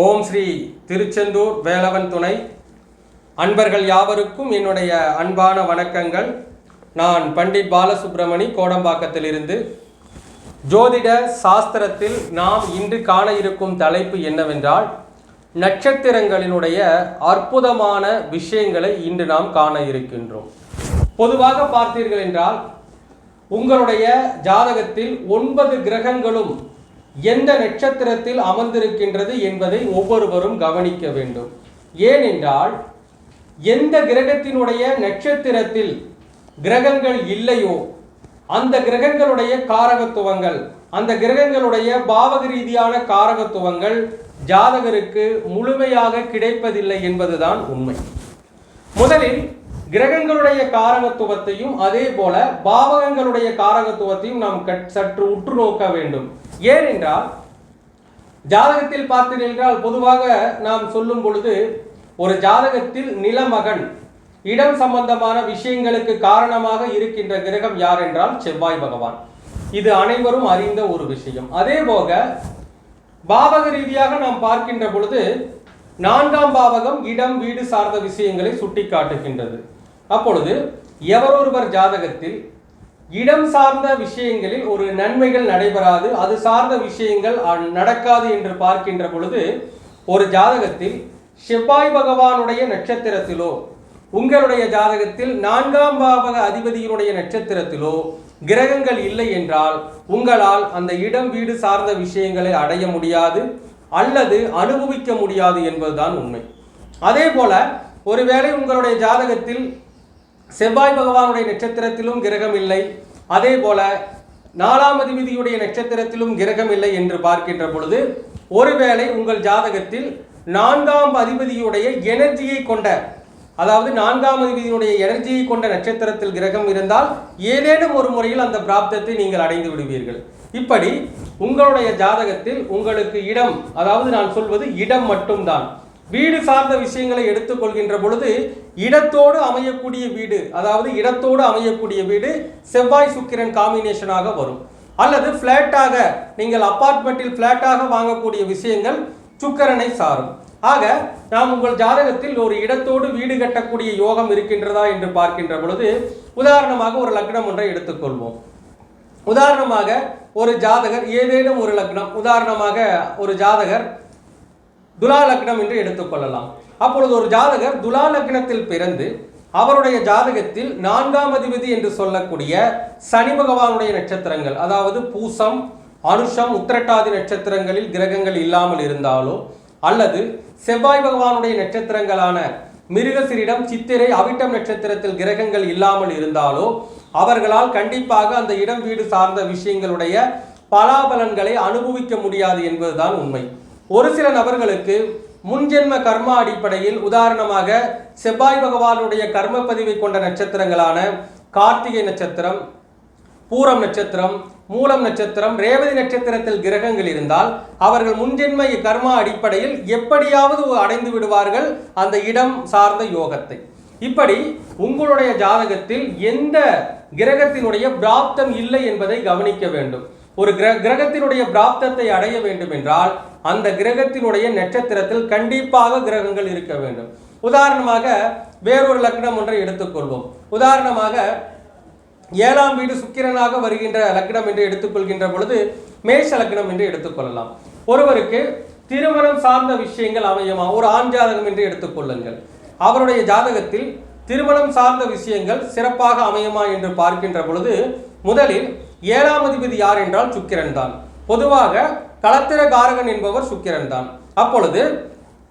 ஓம் ஸ்ரீ திருச்செந்தூர் வேலவன் துணை. அன்பர்கள் யாவருக்கும் என்னுடைய அன்பான வணக்கங்கள். நான் பண்டிட் பாலசுப்ரமணி கோடம்பாக்கத்திலிருந்து. ஜோதிட சாஸ்திரத்தில் நாம் இன்று காண இருக்கும் தலைப்பு என்னவென்றால் நட்சத்திரங்களினுடைய அற்புதமான விஷயங்களை இன்று நாம் காண இருக்கின்றோம். பொதுவாக பார்த்தீர்கள் என்றால் உங்களுடைய ஜாதகத்தில் ஒன்பது கிரகங்களும் எந்த நட்சத்திரத்தில் அமர்ந்திருக்கின்றது என்பதை ஒவ்வொருவரும் கவனிக்க வேண்டும். ஏனென்றால் எந்த கிரகத்தினுடைய நட்சத்திரத்தில் கிரகங்கள் இல்லையோ அந்த கிரகங்களுடைய காரகத்துவங்கள் அந்த கிரகங்களுடைய பாவக ரீதியான காரகத்துவங்கள் ஜாதகருக்கு முழுமையாக கிடைப்பதில்லை என்பதுதான் உண்மை. முதலில் கிரகங்களுடைய காரகத்துவத்தையும் அதே போல பாவகங்களுடைய காரகத்துவத்தையும் நாம் கட்- சற்று உற்று நோக்க வேண்டும். ஏனென்றால் ஜாதகத்தில் பார்த்தீர்கள் என்றால் பொதுவாக நாம் சொல்லும் பொழுது ஒரு ஜாதகத்தில் நிலமகன் இடம் சம்பந்தமான விஷயங்களுக்கு காரணமாக இருக்கின்ற கிரகம் யார் என்றால் செவ்வாய் பகவான். இது அனைவரும் அறிந்த ஒரு விஷயம். அதே போக பாவக ரீதியாக நாம் பார்க்கின்ற பொழுது நான்காம் பாவகம் இடம் வீடு சார்ந்த விஷயங்களை சுட்டிக்காட்டுகின்றது. அப்பொழுது எவரொருவர் ஜாதகத்தில் இடம் சார்ந்த விஷயங்களில் ஒரு நன்மைகள் நடைபெறாது அது சார்ந்த விஷயங்கள் அ- நடக்காது என்று பார்க்கின்ற பொழுது ஒரு ஜாதகத்தில் செவ்வாய் பகவானுடைய நட்சத்திரத்திலோ உங்களுடைய ஜாதகத்தில் நான்காம் பாவக அதிபதியினுடைய நட்சத்திரத்திலோ கிரகங்கள் இல்லை என்றால் உங்களால் அந்த இடம் வீடு சார்ந்த விஷயங்களை அடைய முடியாது அல்லது அனுபவிக்க முடியாது என்பதுதான் உண்மை. அதே போல ஒருவேளை உங்களுடைய ஜாதகத்தில் செவ்வாய் பகவானுடைய நட்சத்திரத்திலும் கிரகம் இல்லை. அதே போல நாலாம் அதிபதியுடைய நட்சத்திரத்திலும் கிரகம் இல்லை என்று பார்க்கின்ற பொழுது ஒருவேளை உங்கள் ஜாதகத்தில் நான்காம் அதிபதியுடைய எனர்ஜியை கொண்ட அதாவது நான்காம் அதிபதியினுடைய எனர்ஜியை கொண்ட நட்சத்திரத்தில் கிரகம் இருந்தால் ஏதேனும் ஒரு முறையில் அந்த பிராப்தத்தை நீங்கள் அடைந்து விடுவீர்கள். இப்படி உங்களுடைய ஜாதகத்தில் உங்களுக்கு இடம் அதாவது நான் சொல்வது இடம் மட்டும்தான். வீடு சார்ந்த விஷயங்களை எடுத்துக்கொள்கின்ற பொழுது இடத்தோடு அமையக்கூடிய வீடு அதாவது இடத்தோடு அமையக்கூடிய வீடு செவ்வாய் சுக்கிரன் காம்பினேஷனாக வரும். அல்லது ஃப்ளாட்டாக நீங்கள் அப்பார்ட்மெண்ட்டில் ஃப்ளாட்டாக வாங்கக்கூடிய விஷயங்கள் சுக்கரனை சாரும். ஆக நாம் உங்கள் ஜாதகத்தில் ஒரு இடத்தோடு வீடு கட்டக்கூடிய யோகம் இருக்கின்றதா என்று பார்க்கின்ற பொழுது உதாரணமாக ஒரு லக்னம் ஒன்றை எடுத்துக்கொள்வோம். உதாரணமாக ஒரு ஜாதகர் ஏதேனும் ஒரு லக்னம் உதாரணமாக ஒரு ஜாதகர் துலா லக்னம் என்று எடுத்துக்கொள்ளலாம் அப்பொழுது ஒரு ஜாதகர் துலா லக்னத்தில் பிறந்து அவருடைய ஜாதகத்தில் நான்காம் அதிபதி என்று சொல்லக்கூடிய சனி பகவானுடைய நட்சத்திரங்கள் அதாவது பூசம் அனுஷம் உத்திரட்டாதி நட்சத்திரங்களில் கிரகங்கள் இல்லாமல் இருந்தாலோ அல்லது செவ்வாய் பகவானுடைய நட்சத்திரங்களான மிருகசிரிடம் சித்திரை அவிட்டம் நட்சத்திரத்தில் கிரகங்கள் இல்லாமல் இருந்தாலோ அவர்களால் கண்டிப்பாக அந்த இடம் வீடு சார்ந்த விஷயங்களுடைய பலாபலன்களை அனுபவிக்க முடியாது என்பதுதான் உண்மை. ஒரு சில நபர்களுக்கு முன்ஜென்ம கர்மா அடிப்படையில் உதாரணமாக செவ்வாய் பகவானுடைய கர்ம பதிவை கொண்ட நட்சத்திரங்களான கார்த்திகை நட்சத்திரம் பூரம் நட்சத்திரம் மூலம் நட்சத்திரம் ரேவதி நட்சத்திரத்தில் கிரகங்கள் இருந்தால் அவர்கள் முன்ஜென்ம கர்மா அடிப்படையில் எப்படியாவது அடைந்து விடுவார்கள் அந்த இடம் சார்ந்த யோகத்தை. இப்படி உங்களுடைய ஜாதகத்தில் எந்த கிரகத்தினுடைய பிராப்தம் இல்லை என்பதை கவனிக்க வேண்டும். ஒரு கிர கிரகத்தினுடைய பிராப்தத்தை அடைய வேண்டும் என்றால் அந்த கிரகத்தினுடைய நட்சத்திரத்தில் கண்டிப்பாக கிரகங்கள் இருக்க வேண்டும். உதாரணமாக வேறொரு லக்னம் ஒன்றை எடுத்துக்கொள்வோம். உதாரணமாக ஏழாம் வீடு சுக்கிரனாக வருகின்ற லக்னம் என்று எடுத்துக்கொள்கின்ற பொழுது மேஷ லக்னம் என்று எடுத்துக்கொள்ளலாம். ஒருவருக்கு திருமணம் சார்ந்த விஷயங்கள் அமையுமா? ஒரு ஆண் ஜாதகம் என்று எடுத்துக்கொள்ளுங்கள். அவருடைய ஜாதகத்தில் திருமணம் சார்ந்த விஷயங்கள் சிறப்பாக அமையுமா என்று பார்க்கின்ற பொழுது முதலில் ஏழாம் அதிபதி யார் என்றால் சுக்கிரன் தான். பொதுவாக களத்திர காரகன் என்பவர் சுக்கிரன் தான். அப்பொழுது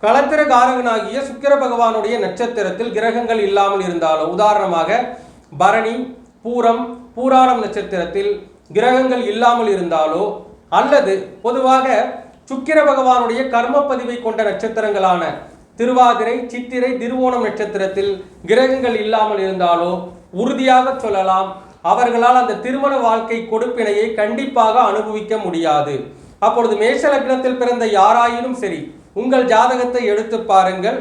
களத்திர காரகனாகிய சுக்கிர பகவானுடைய நட்சத்திரத்தில் கிரகங்கள் இல்லாமல் இருந்தாலும் உதாரணமாக பரணி பூரம் பூராணம் நட்சத்திரத்தில் கிரகங்கள் இல்லாமல் இருந்தாலோ அல்லது பொதுவாக சுக்கிர பகவானுடைய கர்ம பதிவை கொண்ட நட்சத்திரங்களான திருவாதிரை சித்திரை திருவோணம் நட்சத்திரத்தில் கிரகங்கள் இல்லாமல் இருந்தாலோ உறுதியாக சொல்லலாம். அவர்களால் அந்த திருமண வாழ்க்கை கொடுப்பினையை கண்டிப்பாக அனுபவிக்க முடியாது. அப்பொழுது மேஷ லக்னத்தில் பிறந்த யாராயினும் சரி உங்கள் ஜாதகத்தை எடுத்து பாருங்கள்.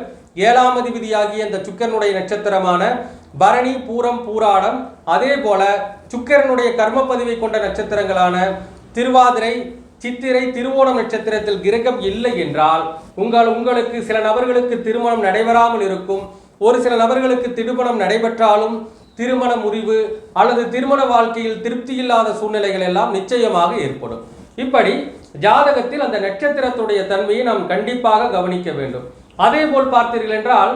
ஏழாம் அதிபதியாகிய அந்த சுக்கரனுடைய நட்சத்திரமான பரணி பூரம் பூராடம் அதே போல சுக்கரனுடைய கர்ம பதிவை கொண்ட நட்சத்திரங்களான திருவாதிரை சித்திரை திருவோணம் நட்சத்திரத்தில் கிரகம் இல்லை என்றால் உங்கள் உங்களுக்கு சில நபர்களுக்கு திருமணம் நடைபெறாமல் இருக்கும். ஒரு சில நபர்களுக்கு திருமணம் நடைபெற்றாலும் திருமண முறிவு அல்லது திருமண வாழ்க்கையில் திருப்தி இல்லாத சூழ்நிலைகள் எல்லாம் நிச்சயமாக ஏற்படும். இப்படி ஜாதகத்தில் அந்த நட்சத்திரத்துடைய தன்மையை நாம் கண்டிப்பாக கவனிக்க வேண்டும். அதே போல் பார்த்தீர்கள் என்றால்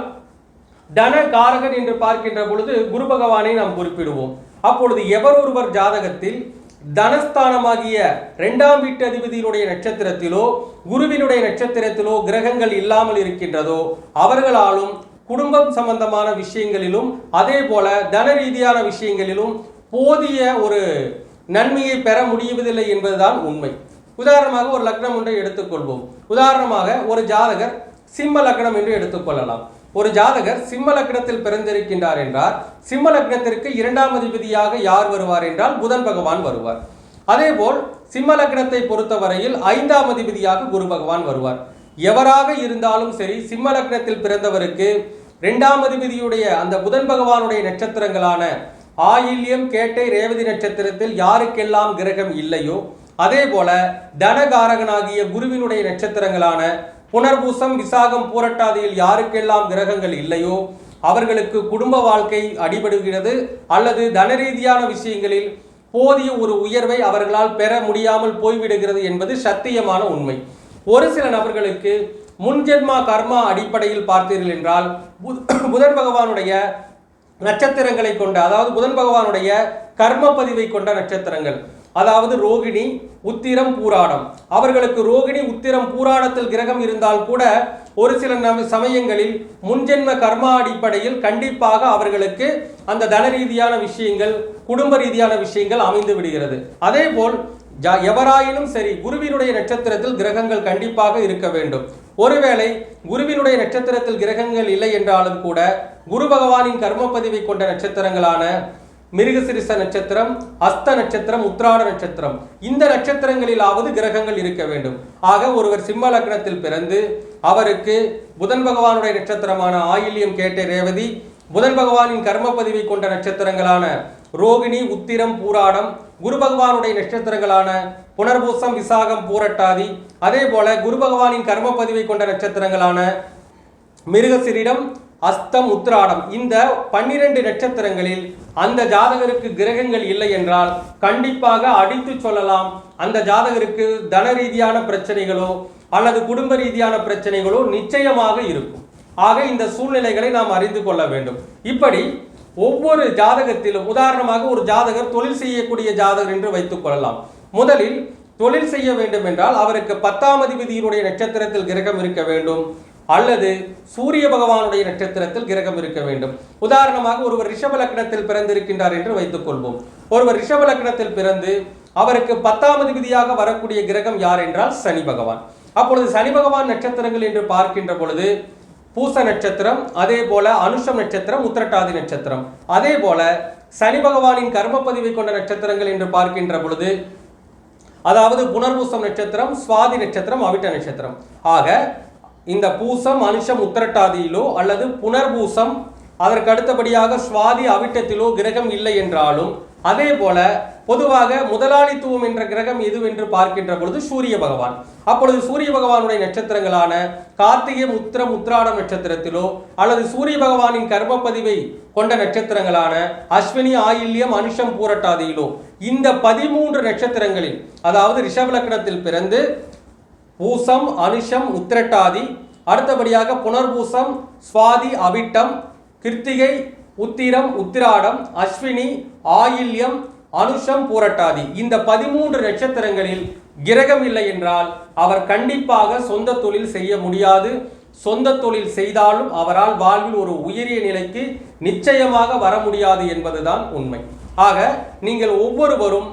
தன காரகன் என்று பார்க்கின்ற பொழுது குரு பகவானை நாம் குறிப்பிடுவோம். அப்பொழுது எவர் ஒருவர் ஜாதகத்தில் தனஸ்தானமாகிய இரண்டாம் வீட்டு அதிபதியினுடைய நட்சத்திரத்திலோ குருவினுடைய நட்சத்திரத்திலோ கிரகங்கள் இல்லாமல் இருக்கின்றதோ அவர்களாலும் குடும்பம் சம்பந்தமான விஷயங்களிலும் அதே போல தன ரீதியான விஷயங்களிலும் போதிய ஒரு நன்மையை பெற முடியவதில்லை என்பதுதான் உண்மை. உதாரணமாக ஒரு லக்னம் ஒன்றை எடுத்துக்கொள்வோம். உதாரணமாக ஒரு ஜாதகர் சிம்ம லக்னம் என்று எடுத்துக்கொள்ளலாம் ஒரு ஜாதகர் சிம்ம லக்னத்தில் பிறந்திருக்கின்றார் என்றால் சிம்ம லக்னத்திற்கு இரண்டாம் அதிபதியாக யார் வருவார் என்றால் புதன் பகவான் வருவார். அதேபோல் சிம்ம லக்னத்தை பொறுத்தவரையில் ஐந்தாம் அதிபதியாக குரு பகவான் வருவார். எவராக இருந்தாலும் சரி சிம்ம லக்னத்தில் பிறந்தவருக்கு இரண்டாம் அதிபதியுடைய அந்த புதன் பகவானுடைய நட்சத்திரங்களான ஆயில்யம் கேட்டை ரேவதி நட்சத்திரத்தில் யாருக்கெல்லாம் கிரகம் இல்லையோ அதே போல தனகாரகனாகிய குருவினுடைய நட்சத்திரங்களான புனர்பூசம் விசாகம் பூரட்டாதியில் யாருக்கெல்லாம் கிரகங்கள் இல்லையோ அவர்களுக்கு குடும்ப வாழ்க்கை அடிபடுகிறது அல்லது தன ரீதியான விஷயங்களில் போதிய ஒரு உயர்வை அவர்களால் பெற முடியாமல் போய்விடுகிறது என்பது சத்தியமான உண்மை. ஒரு சில நபர்களுக்கு முன்ஜென்மா கர்மா அடிப்படையில் பார்த்தீர்கள் என்றால் புதன் பகவானுடைய நட்சத்திரங்களை கொண்ட அதாவது புதன் பகவானுடைய கர்ம பதிவை கொண்ட நட்சத்திரங்கள். அதாவது ரோகிணி உத்திரம் பூராடம். அவர்களுக்கு ரோகிணி உத்திரம் பூராடத்தில் கிரகம் இருந்தால் கூட ஒரு சில சமயங்களில் முன்ஜென்ம கர்மா அடிப்படையில் கண்டிப்பாக அவர்களுக்கு அந்த தன ரீதியான விஷயங்கள் குடும்ப ரீதியான விஷயங்கள் அமைந்து விடுகிறது. அதே போல் ஜா எவராயினும் சரி குருவினுடைய நட்சத்திரத்தில் கிரகங்கள் கண்டிப்பாக இருக்க வேண்டும். ஒருவேளை குருவினுடைய நட்சத்திரத்தில் கிரகங்கள் இல்லை என்றாலும் கூட குரு பகவானின் கர்ம பதிவை கொண்ட நட்சத்திரங்களான மிருகசிரிச நட்சத்திரம் அஸ்த நட்சத்திரம் உத்ராட நட்சத்திரம் இந்த நட்சத்திரங்களிலாவது கிரகங்கள் இருக்க வேண்டும். ஆக ஒருவர் சிம்ம லக்னத்தில் பிறந்து அவருக்கு புதன் பகவானுடைய நட்சத்திரமான ஆயில்யம் கேட்ட ரேவதி புதன் பகவானின் கர்ம பதிவை கொண்ட நட்சத்திரங்களான ரோகிணி உத்திரம் பூராடம் குரு பகவானுடைய நட்சத்திரங்களான புனர்பூசம் விசாகம் பூரட்டாதி அதே போல குரு பகவானின் கர்ம பதிவை கொண்ட நட்சத்திரங்களான மிருகசிரிடம் அஸ்தம் உத்திராடம். இந்த பன்னிரண்டு நட்சத்திரங்களில் அந்த ஜாதகருக்கு கிரகங்கள் இல்லை என்றால் கண்டிப்பாக அடித்து சொல்லலாம். அந்த ஜாதகருக்கு தன ரீதியான பிரச்சனைகளோ அல்லது குடும்ப ரீதியான பிரச்சனைகளோ நிச்சயமாக இருக்கும். ஆக இந்த சூழ்நிலைகளை நாம் அறிந்து கொள்ள வேண்டும். இப்படி ஒவ்வொரு ஜாதகத்திலும் உதாரணமாக ஒரு ஜாதகர் தொழில் செய்யக்கூடிய ஜாதகர் என்று வைத்துக் கொள்ளலாம். முதலில் தொழில் செய்ய வேண்டும் என்றால் அவருக்கு பத்தாம் அதிபதியினுடைய நட்சத்திரத்தில் கிரகம் இருக்க வேண்டும். அல்லது சூரிய பகவானுடைய நட்சத்திரத்தில் கிரகம் இருக்க வேண்டும். உதாரணமாக ஒருவர் ரிஷப லக்னத்தில் பிறந்திருக்கின்றார் என்று வைத்துக் கொள்வோம். ஒருவர் ரிஷப லக்னத்தில் பிறந்து அவருக்கு பத்தாம் அதிபதியாக வரக்கூடிய கிரகம் யார் என்றால் சனி பகவான். அப்பொழுது சனி பகவான் நட்சத்திரங்கள் என்று பார்க்கின்ற பொழுது பூச நட்சத்திரம் அதே போல அனுஷம் நட்சத்திரம் உத்திரட்டாதி நட்சத்திரம். அதே போல சனி பகவானின் கர்மப்பதிவை கொண்ட நட்சத்திரங்கள் என்று பார்க்கின்ற பொழுது அதாவது புனர்பூசம் நட்சத்திரம் சுவாதி நட்சத்திரம் அவிட்ட நட்சத்திரம். ஆக இந்த பூசம் அனுஷம் உத்திரட்டாதியிலோ அல்லது புனர்பூசம் அதற்கு அடுத்தபடியாக சுவாதி அவிட்டத்திலோ கிரகம் இல்லை என்றாலும் அதே போல பொதுவாக முதலாளித்துவம் என்ற கிரகம் எதுவென்று பார்க்கின்ற பொழுது சூரிய பகவான். அப்பொழுது சூரிய பகவானுடைய நட்சத்திரங்களான கார்த்திகை முத்திர உத்திராடம் நட்சத்திரத்திலோ அல்லது சூரிய பகவானின் கர்மப்பதிவை கொண்ட நட்சத்திரங்களான அஸ்வினி ஆயில்யம் அனுஷம் பூரட்டாதியிலோ இந்த பதிமூன்று நட்சத்திரங்களில் அதாவது ரிஷப லக்னத்தில் பிறந்து பூசம் அனுஷம் உத்திரட்டாதி அடுத்தபடியாக புனர்பூசம் சுவாதி அவிட்டம் கிருத்திகை உத்திரம் உத்திராடம் அஸ்வினி ஆயில்யம் அனுஷம் பூரட்டாதி. இந்த பதிமூன்று நட்சத்திரங்களில் கிரகம் இல்லை என்றால் அவர் கண்டிப்பாக சொந்த தொழில் செய்ய முடியாது. சொந்த தொழில் செய்தாலும் அவரால் வாழ்வில் ஒரு உயரிய நிலைக்கு நிச்சயமாக வர முடியாது என்பதுதான் உண்மை. ஆக நீங்கள் ஒவ்வொருவரும்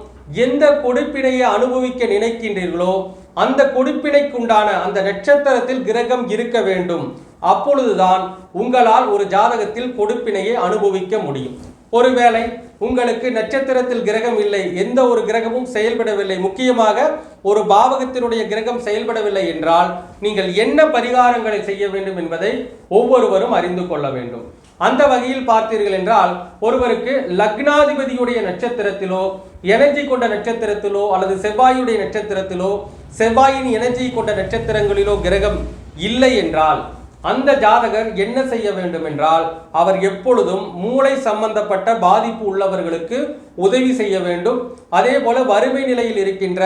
எந்த கொடுப்பினையை அனுபவிக்க நினைக்கின்றீர்களோ அந்த கொடுப்பினைக்குண்டான அந்த நட்சத்திரத்தில் கிரகம் இருக்க வேண்டும். அப்பொழுதுதான் உங்களால் ஒரு ஜாதகத்தில் கொடுப்பினையை அனுபவிக்க முடியும். ஒருவேளை உங்களுக்கு நட்சத்திரத்தில் கிரகம் இல்லை எந்த ஒரு கிரகமும் செயல்படவில்லை முக்கியமாக ஒரு பாவகத்தினுடைய கிரகம் செயல்படவில்லை என்றால் நீங்கள் என்ன பரிகாரங்களை செய்ய வேண்டும் என்பதை ஒவ்வொருவரும் அறிந்து கொள்ள வேண்டும். அந்த வகையில் பார்த்தீர்கள் என்றால் ஒருவருக்கு லக்னாதிபதியுடைய நட்சத்திரத்திலோ எனர்ஜி கொண்ட நட்சத்திரத்திலோ அல்லது செவ்வாயுடைய நட்சத்திரத்திலோ செவ்வாயின் எனர்ஜி கொண்ட நட்சத்திரங்களிலோ கிரகம் இல்லை என்றால் அந்த ஜாதகர் என்ன செய்ய வேண்டும் என்றால் அவர் எப்பொழுதும் மூளை சம்பந்தப்பட்ட பாதிப்பு உள்ளவர்களுக்கு உதவி செய்ய வேண்டும். அதே போல வறுமை நிலையில் இருக்கின்ற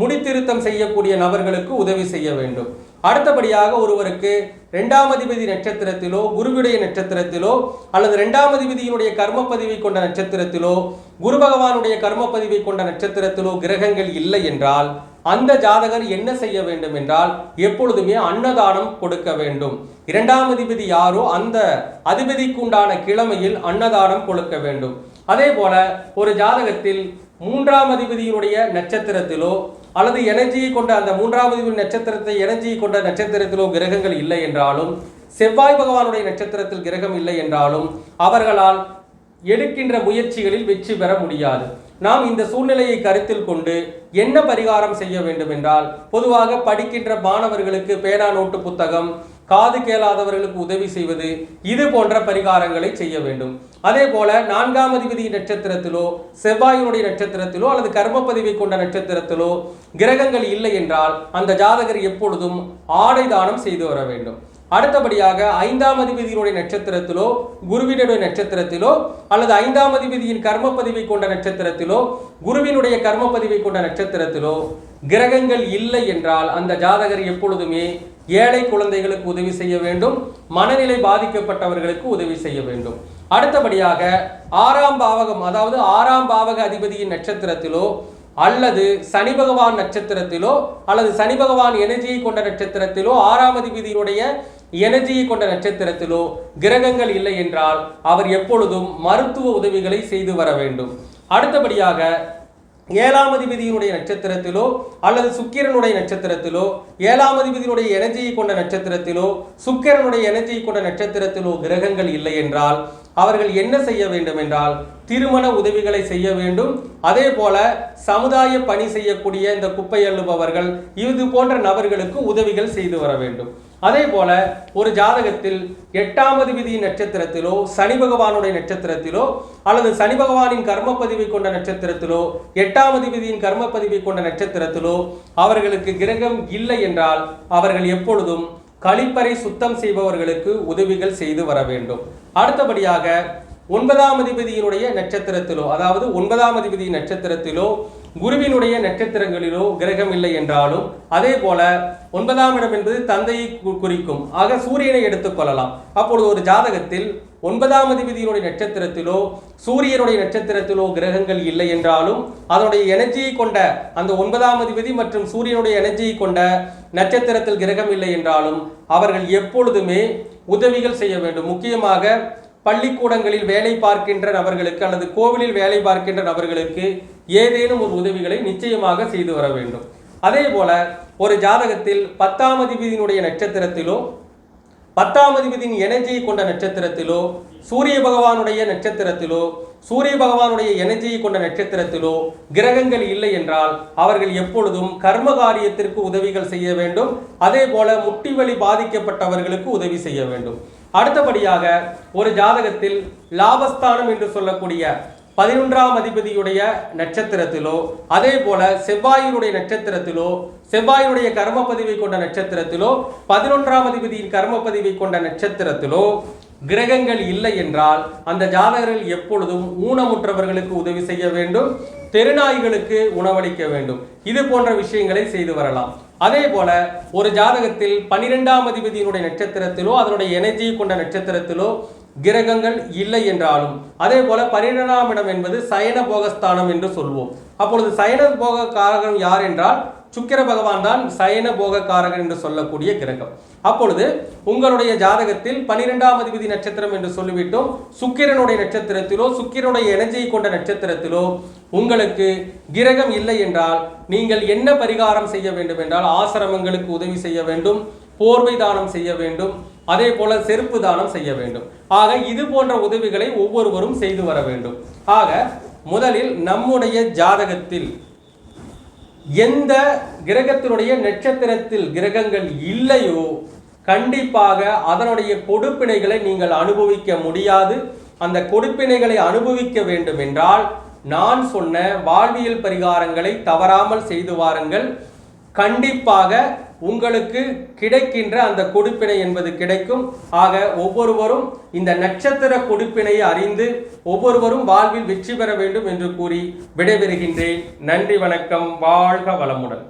முடித்திருத்தம் செய்யக்கூடிய நபர்களுக்கு உதவி செய்ய வேண்டும். அடுத்தபடியாக ஒருவருக்கு இரண்டாம் அதிபதி நட்சத்திரத்திலோ குருவுடைய நட்சத்திரத்திலோ அல்லது இரண்டாம் அதிபதியினுடைய கர்ம பதிவை கொண்ட நட்சத்திரத்திலோ குரு பகவானுடைய கர்ம பதிவை கொண்ட நட்சத்திரத்திலோ கிரகங்கள் இல்லை என்றால் அந்த ஜாதகர் என்ன செய்ய வேண்டும் என்றால் எப்பொழுதுமே அன்னதானம் கொடுக்க வேண்டும். இரண்டாம் அதிபதி யாரோ அந்த அதிபதிக்குண்டான கிழமையில் அன்னதானம் கொடுக்க வேண்டும். அதே போல ஒரு ஜாதகத்தில் மூன்றாம் அதிபதியினுடைய நட்சத்திரத்திலோ அல்லது எனர்ஜியை கொண்ட அந்த மூன்றாம் அதிபதி நட்சத்திரத்தை எனர்ஜியை கொண்ட நட்சத்திரத்திலோ கிரகங்கள் இல்லை என்றாலும் செவ்வாய் பகவானுடைய நட்சத்திரத்தில் கிரகம் இல்லை என்றாலும் அவர்களால் எடுக்கின்ற முயற்சிகளில் வெற்றி பெற முடியாது. நாம் இந்த சூழ்நிலையை கருத்தில் கொண்டு என்ன பரிகாரம் செய்ய வேண்டும் என்றால் பொதுவாக படிக்கின்ற மாணவர்களுக்கு பேனா நோட்டு புத்தகம் காது கேளாதவர்களுக்கு உதவி செய்வது இது போன்ற பரிகாரங்களை செய்ய வேண்டும். அதே போல நான்காம் அதிபதி நட்சத்திரத்திலோ செவ்வாயினுடைய நட்சத்திரத்திலோ அல்லது கர்மப்பதிவை கொண்ட நட்சத்திரத்திலோ கிரகங்கள் இல்லை என்றால் அந்த ஜாதகர் எப்பொழுதும் ஆடை தானம் செய்து வர வேண்டும். அடுத்தபடியாக ஐந்தாம் அதிபதியினுடைய நட்சத்திரத்திலோ குருவினுடைய நட்சத்திரத்திலோ அல்லது ஐந்தாம் அதிபதியின் கர்மப்பதிவை கொண்ட நட்சத்திரத்திலோ குருவினுடைய கர்மப்பதிவை கொண்ட நட்சத்திரத்திலோ கிரகங்கள் இல்லை என்றால் அந்த ஜாதகர் எப்பொழுதுமே ஏழை குழந்தைகளுக்கு உதவி செய்ய வேண்டும் மனநிலை பாதிக்கப்பட்டவர்களுக்கு உதவி செய்ய வேண்டும். அடுத்தபடியாக ஆறாம் பாவகம் அதாவது ஆறாம் பாவக அதிபதியின் நட்சத்திரத்திலோ அல்லது சனி பகவான் நட்சத்திரத்திலோ அல்லது சனி பகவான் எனர்ஜியை கொண்ட நட்சத்திரத்திலோ ஆறாம் அதிபதியினுடைய எனர்ஜியை கொண்ட நட்சத்திரத்திலோ கிரகங்கள் இல்லை என்றால் அவர் எப்பொழுதும் மருத்துவ உதவிகளை செய்து வர வேண்டும். அடுத்தபடியாக ஏழாம் அதிபதியினுடைய நட்சத்திரத்திலோ அல்லது சுக்கிரனுடைய நட்சத்திரத்திலோ ஏழாம் அதிபதியினுடைய எனர்ஜியை கொண்ட நட்சத்திரத்திலோ சுக்கிரனுடைய எனர்ஜியை கொண்ட நட்சத்திரத்திலோ கிரகங்கள் இல்லை என்றால் அவர்கள் என்ன செய்ய வேண்டும் என்றால் திருமண உதவிகளை செய்ய வேண்டும். அதே போல சமுதாய பணி செய்யக்கூடிய இந்த குப்பை அள்ளுபவர்கள் இது போன்ற நபர்களுக்கு உதவிகள் செய்து வர வேண்டும். அதே போல ஒரு ஜாதகத்தில் எட்டாவது விதி நட்சத்திரத்திலோ சனி பகவானுடைய நட்சத்திரத்திலோ அல்லது சனி பகவானின் கர்மப்பதிவை கொண்ட நட்சத்திரத்திலோ எட்டாவது விதியின் கர்ம கர்மப்பதிவை கொண்ட நட்சத்திரத்திலோ அவர்களுக்கு கிரகம் இல்லை என்றால் அவர்கள் எப்பொழுதும் கழிப்பறை சுத்தம் செய்பவர்களுக்கு உதவிகள் செய்து வர வேண்டும். அடுத்தபடியாக ஒன்பதாம் அதிபதியினுடைய நட்சத்திரத்திலோ அதாவது ஒன்பதாம் அதிபதி நட்சத்திரத்திலோ குருவினுடைய நட்சத்திரங்களிலோ கிரகம் இல்லை என்றாலும் அதே போல ஒன்பதாம் இடம் என்பது தந்தையை கு- குறிக்கும். ஆக சூரியனை எடுத்துக்கொள்ளலாம் அப்பொழுது ஒரு ஜாதகத்தில் ஒன்பதாம் அதிபதியினுடைய நட்சத்திரத்திலோ சூரியனுடைய நட்சத்திரத்திலோ கிரகங்கள் இல்லை என்றாலும் அதனுடைய எனர்ஜியை கொண்ட அந்த ஒன்பதாம் அதிபதி மற்றும் சூரியனுடைய எனர்ஜியை கொண்ட நட்சத்திரத்தில் கிரகம் இல்லை என்றாலும் அவர்கள் எப்பொழுதுமே உதவிகள் செய்ய வேண்டும். முக்கியமாக பள்ளிக்கூடங்களில் வேலை பார்க்கின்ற நபர்களுக்கு அல்லது கோவிலில் வேலை பார்க்கின்ற நபர்களுக்கு ஏதேனும் ஒரு உதவிகளை நிச்சயமாக செய்து வர வேண்டும். அதே போல ஒரு ஜாதகத்தில் பத்தாம் அதிபதியினுடைய நட்சத்திரத்திலோ பத்தாம் அதிபதியின் எனர்ஜியை கொண்ட நட்சத்திரத்திலோ சூரிய பகவானுடைய நட்சத்திரத்திலோ சூரிய பகவானுடைய எனர்ஜியை கொண்ட நட்சத்திரத்திலோ கிரகங்கள் இல்லை என்றால் அவர்கள் எப்பொழுதும் கர்ம காரியத்திற்கு உதவிகள் செய்ய வேண்டும். அதே போல முட்டி வலி பாதிக்கப்பட்டவர்களுக்கு உதவி செய்ய வேண்டும். அடுத்தபடியாக ஒரு ஜாதகத்தில் லாபஸ்தானம் என்று சொல்லக்கூடிய பதினொன்றாம் அதிபதியுடைய நட்சத்திரத்திலோ அதே போல செவ்வாயினுடைய நட்சத்திரத்திலோ செவ்வாயினுடைய கர்ம பதிவை கொண்ட நட்சத்திரத்திலோ பதினொன்றாம் அதிபதியின் கர்ம பதிவை கொண்ட நட்சத்திரத்திலோ கிரகங்கள் இல்லை என்றால் அந்த ஜாதகர்கள் எப்பொழுதும் ஊனமுற்றவர்களுக்கு உதவி செய்ய வேண்டும் தெருநாய்களுக்கு உணவளிக்க வேண்டும். இது போன்ற விஷயங்களை செய்து வரலாம். அதே போல ஒரு ஜாதகத்தில் பனிரெண்டாம் அதிபதியினுடைய நட்சத்திரத்திலோ அதனுடைய எனர்ஜியை கொண்ட நட்சத்திரத்திலோ கிரகங்கள் இல்லை என்றாலும் அதே போல பரிணாமிடம் இடம் என்பது சயன போகஸ்தானம் என்று சொல்வோம். அப்பொழுது சயன போக காரகம் யார் என்றால் சுக்கிர பகவான் தான் சயன போக காரகன் என்று சொல்லக்கூடிய கிரகம். அப்பொழுது உங்களுடைய ஜாதகத்தில் பனிரெண்டாம் அதிபதி நட்சத்திரம் என்று சொல்லிவிட்டோம். சுக்கிரனுடைய நட்சத்திரத்திலோ சுக்கிரனுடைய எனர்ஜியை கொண்ட நட்சத்திரத்திலோ உங்களுக்கு கிரகம் இல்லை என்றால் நீங்கள் என்ன பரிகாரம் செய்ய வேண்டும் என்றால் ஆசிரமங்களுக்கு உதவி செய்ய வேண்டும் போர்வை தானம் செய்ய வேண்டும் அதே போல செருப்பு தானம் செய்ய வேண்டும். ஆக இது போன்ற உதவிகளை ஒவ்வொருவரும் செய்து வர வேண்டும். ஆக முதலில் நம்முடைய ஜாதகத்தில் எந்த கிரகத்தினுடைய நட்சத்திரத்தில் கிரகங்கள் இல்லையோ கண்டிப்பாக அதனுடைய கொடுப்பினைகளை நீங்கள் அனுபவிக்க முடியாது. அந்த கொடுப்பினைகளை அனுபவிக்க வேண்டும் என்றால் நான் சொன்ன வாழ்வியல் பரிகாரங்களை தவறாமல் செய்து வாருங்கள். கண்டிப்பாக உங்களுக்கு கிடைக்கின்ற அந்த கொடுப்பினை என்பது கிடைக்கும். ஆக ஒவ்வொருவரும் இந்த நட்சத்திர கொடுப்பினையை அறிந்து ஒவ்வொருவரும் வாழ்வில் வெற்றி பெற வேண்டும் என்று கூறி விடைபெறுகின்றேன். நன்றி வணக்கம் வாழ்க வளமுடன்.